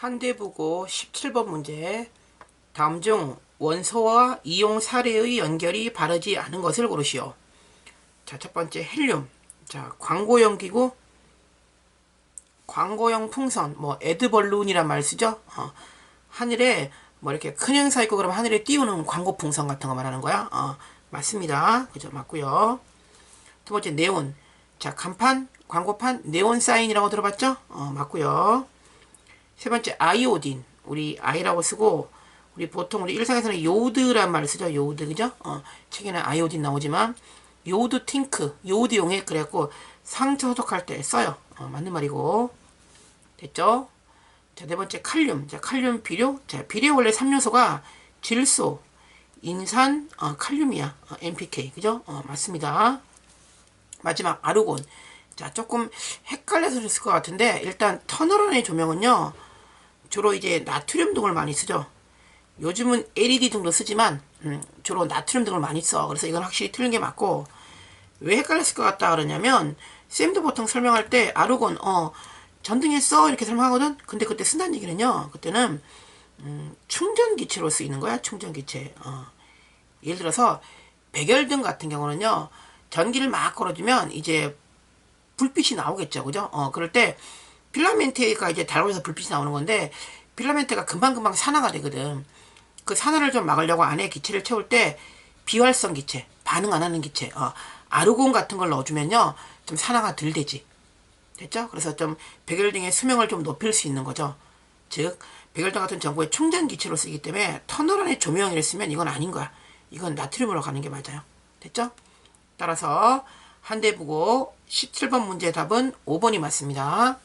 한대부고 17번 문제 다음 중 원소와 이용 사례의 연결이 바르지 않은 것을 고르시오. 자, 첫 번째 헬륨. 자, 광고용 기구, 광고용 풍선, 뭐 에드벌룬이란 말 쓰죠. 어, 하늘에 뭐 이렇게 큰 행사 있고 그러면 하늘에 띄우는 광고 풍선 같은 거 말하는 거야. 어, 맞습니다. 그죠? 맞고요. 두 번째 네온. 자, 간판, 광고판, 네온 사인이라고 들어봤죠? 어, 맞고요. 세 번째 아이오딘. 우리 아이라고 쓰고 우리 보통 우리 일상에서는 요드란 말을 쓰죠. 요드. 그죠? 어, 책에는 아이오딘 나오지만 요드 팅크 요드용에 그래갖고 상처 소독할 때 써요. 어, 맞는 말이고. 됐죠? 자네 번째 칼륨. 자 칼륨 비료. 자 비료 원래 3요소가 질소 인산 어, 칼륨이야. 어, NPK 그죠? 어, 맞습니다. 마지막 아르곤. 자 조금 헷갈려서 그랬을 것 같은데 일단 터널원의 조명은요 주로 이제 나트륨 등을 많이 쓰죠. 요즘은 LED 등도 쓰지만 음, 주로 나트륨 등을 많이 써. 그래서 이건 확실히 틀린 게 맞고 왜 헷갈렸을 것 같다 그러냐면 쌤도 보통 설명할 때 아르곤 어 전등했어 이렇게 설명하거든. 근데 그때 쓴다는 얘기는요. 그때는 음, 충전 기체로 쓰이는 거야. 충전 기체. 어. 예를 들어서 백열등 같은 경우는요. 전기를 막 걸어주면 이제 불빛이 나오겠죠. 그죠? 어, 그럴 때 필라멘트가 이제 달고에서 불빛이 나오는 건데 필라멘트가 금방금방 산화가 되거든. 그 산화를 좀 막으려고 안에 기체를 채울 때 비활성 기체, 반응 안 하는 기체, 어, 아르곤 같은 걸 넣어주면요. 좀 산화가 덜 되지. 됐죠? 그래서 좀 백열등의 수명을 좀 높일 수 있는 거죠. 즉, 백열등 같은 전구의 충전 기체로 쓰기 때문에 터널 안에 조명을 쓰면 이건 아닌 거야. 이건 나트륨으로 가는 게 맞아요. 됐죠? 따라서 한대부고 17번 문제 답은 5번이 맞습니다.